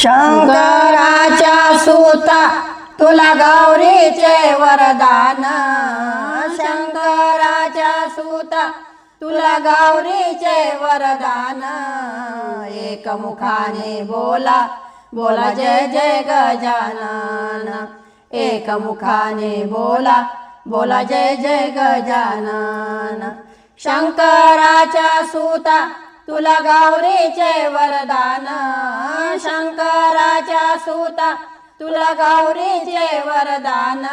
शंकराच्या सुता तुला गौरीचे वरदान. शंकराच्या सुता तुला गौरीचे वरदान. एकमुखाने बोला बोला जय जय गजानन. एकमुखाने बोला बोला जय जय गजानन. शंकराच्या सुता तुला गौरीचे वरदान शंकराच्या सुता. तुला गौरीचे वरदान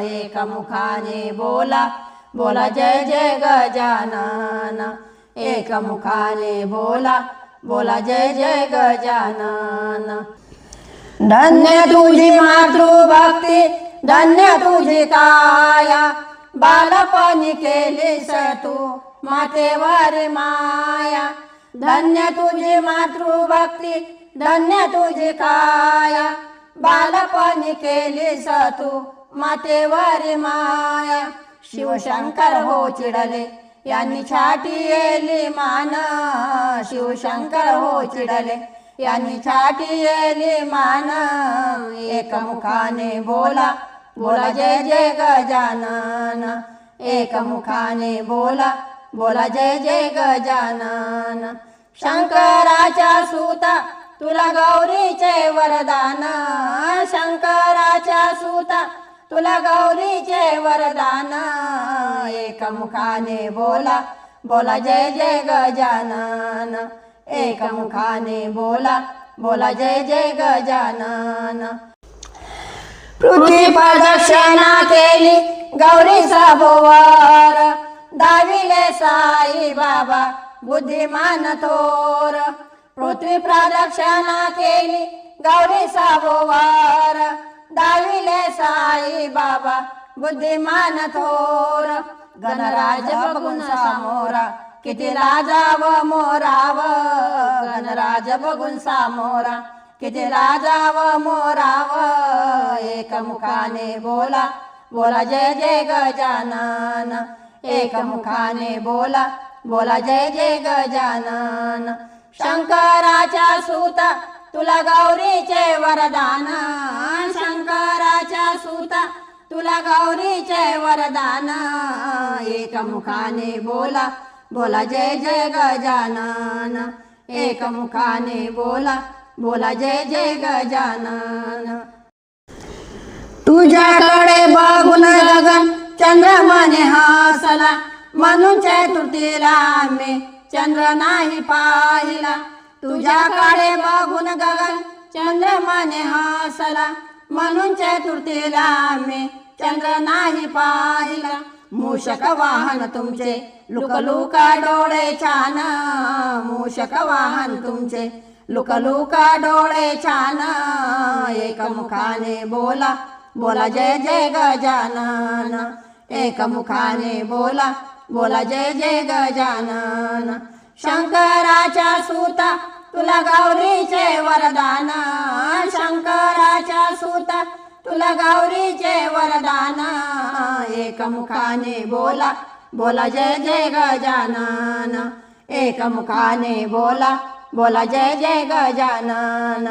एकमुखाने बोला. बोला जय जय गजानन एकमुखाने बोला. बोला जय जय गजानन. धन्य तुझी मातृभक्ती धन्य तुझी काया बालपणी केलीस तू. मातेवर माया. धन्य तुझी मातृभक्ती धन्य तुझी काया. बालपणी केलीस तू. मातेवर माया. शिवशंकर हो चिडले यांनी छाटी येली मान. शिवशंकर हो चिडले यांनी छाटी येली मान. एकमुखाने बोला बोला जय जय गजानन. एकमुखाने बोला बोला जय जय गजानन. शंकराच्या सुता तुला गौरीचे वरदान. शंकराच्या सुता तुला गौरीचे वरदान. एकमुखाने बोला बोला जय जय गजानन. एकमुखाने बोला बोला जय जय गजानन. पृथ्वी प्रदक्षिणा केली गौरी सबोवर दाविले साई बाबा बुद्धिमान थोर. पृथ्वी प्रदक्षिणा केली गौरी सबोवर दाविले साई बाबा बुद्धिमान थोर. गणराज बघून सामोरा किती राजाव मोराव. गणराज बघून सामोरा किती राजाव मोराव? एकमुखाने बोला बोला जय जय गजानन. एकमुखाने बोला बोला जय जय गजानन. शंकराच्या सुता तुला गौरीचे वरदान. शंकराच्या सुता तुला गौरीचे वरदान. एकमुखाने बोला बोला जय जय गजानन. एकमुखाने बोला बोला जय जय गजानन. तुझ्याकडे बघून गगन चंद्रमाने हसला म्हणून चतुर्थीला आम्ही चंद्र नाही पाहिला. तुझ्याकडे बघून गगन चंद्रमाने हसला म्हणून चतुर्थीला आम्ही चंद्र नाही पाहिला. मूषक वाहन तुमचे लुकलुका डोळे छान. मूषक वाहन तुमचे लुकलुका डोळे छान एकमुखाने बोला बोला जय जय गजानन. एकमुखाने बोला बोला जय जय गजानन. शंकराच्या सुता तुला गौरीचे वरदान. शंकराच्या सुता तुला गौरीचे वरदान. एकमुखाने बोला बोला जय जय गजानन. एकमुखाने बोला बोला जय जय गजानन.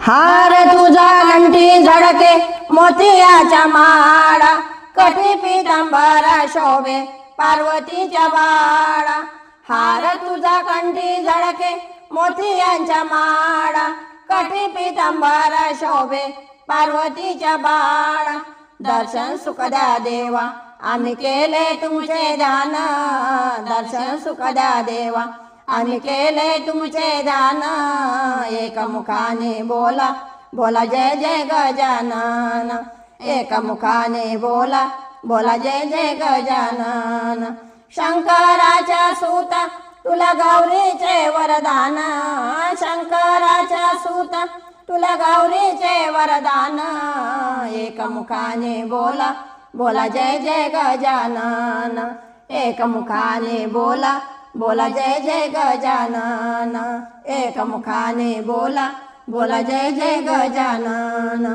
हार तुझा घंटी झडके मोतियाच्या माळा. कठी पितांबरा शोभे पार्वतीच्या बाळा. हार तुझा कंठी झडके मोतियांच्या माळा. कठी पितांबरा शोभे पार्वतीच्या बाळा. दर्शन सुखदा देवा आम्ही केले तुमचे दान दर्शन सुखदा देवा आम्ही केले तुमचे ध्यान एकमुखाने बोला बोला जय जय गजानन. एकमुखाने बोला बोला जय जय गजानन. शंकराच्या सुता तुला गौरीचे वरदान. शंकराच्या सुता तुला गौरीचे वरदान. एकमुखाने बोला बोला जय जय गजानन. एकमुखाने बोला बोला जय जय गजानन. एकमुखाने बोला बोला जय जय गजानन.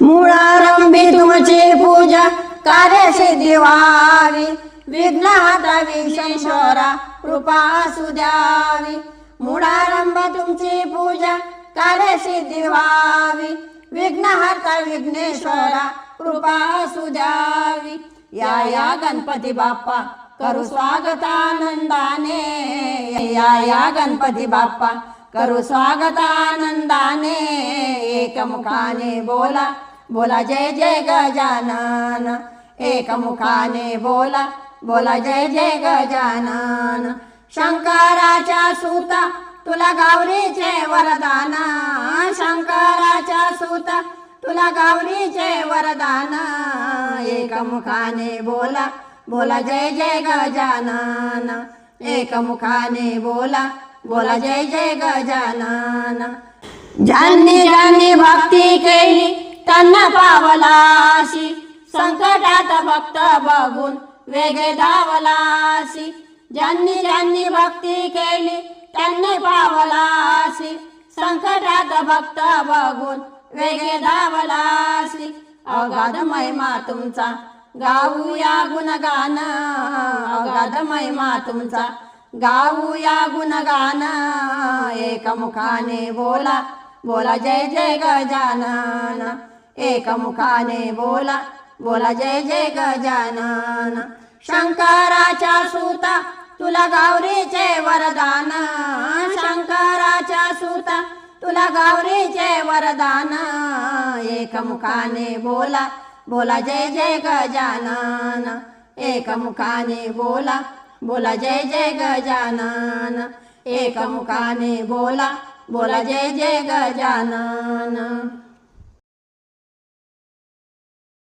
मुळारंभी तुमची पूजा कार्यसिद्धी व्हावी. विघ्नहाता विश्वेश्वरा कृपा असू द्यावी मुळारंभ तुमची पूजा कार्यसिद्धी व्हावी. विघ्नहर्ता विघ्नेश्वरा कृपा असू द्यावी या या गणपती बाप्पा करू स्वागतानंदाने. या या गणपती बाप्पा करू स्वागतानंदाने. एकमुखाने बोला बोला जय जय गजानन. एकमुखाने बोला बोला जय जय गजानन. शंकराच्या सुता तुला गावरीचे वरदान. शंकराच्या सुता तुला गावरीचे वरदान. एकमुखाने बोला बोला जय जय गजानन. एकमुखाने बोला बोला जय जय गजानन. ज्यांनी ज्यांनी भक्ती केली त्यांना पावलाशी संकटात भक्त बघून वेगळे धावलाशी. ज्यांनी ज्यांनी भक्ती केली त्यांनी पावलाशी संकटात भक्त बघून वेगळे धावलाशी. अगाध महिमा तुमचा गाऊया गुणगान अगाध महिमा तुमचा. गाऊया गुणगान एकमुखाने बोला बोला जय जय गजानन. एकमुखाने बोला बोला जय जय गजानन. शंकराच्या सुता तुला गावरीचे वरदान. शंकराच्या सुता तुला गावरीचे वरदान. एकमुखाने बोला बोला जय जय गजानन. एकमुखाने बोला. बोला जय जय गजानन. एकमुखाने बोला. बोला जय जय गजानन.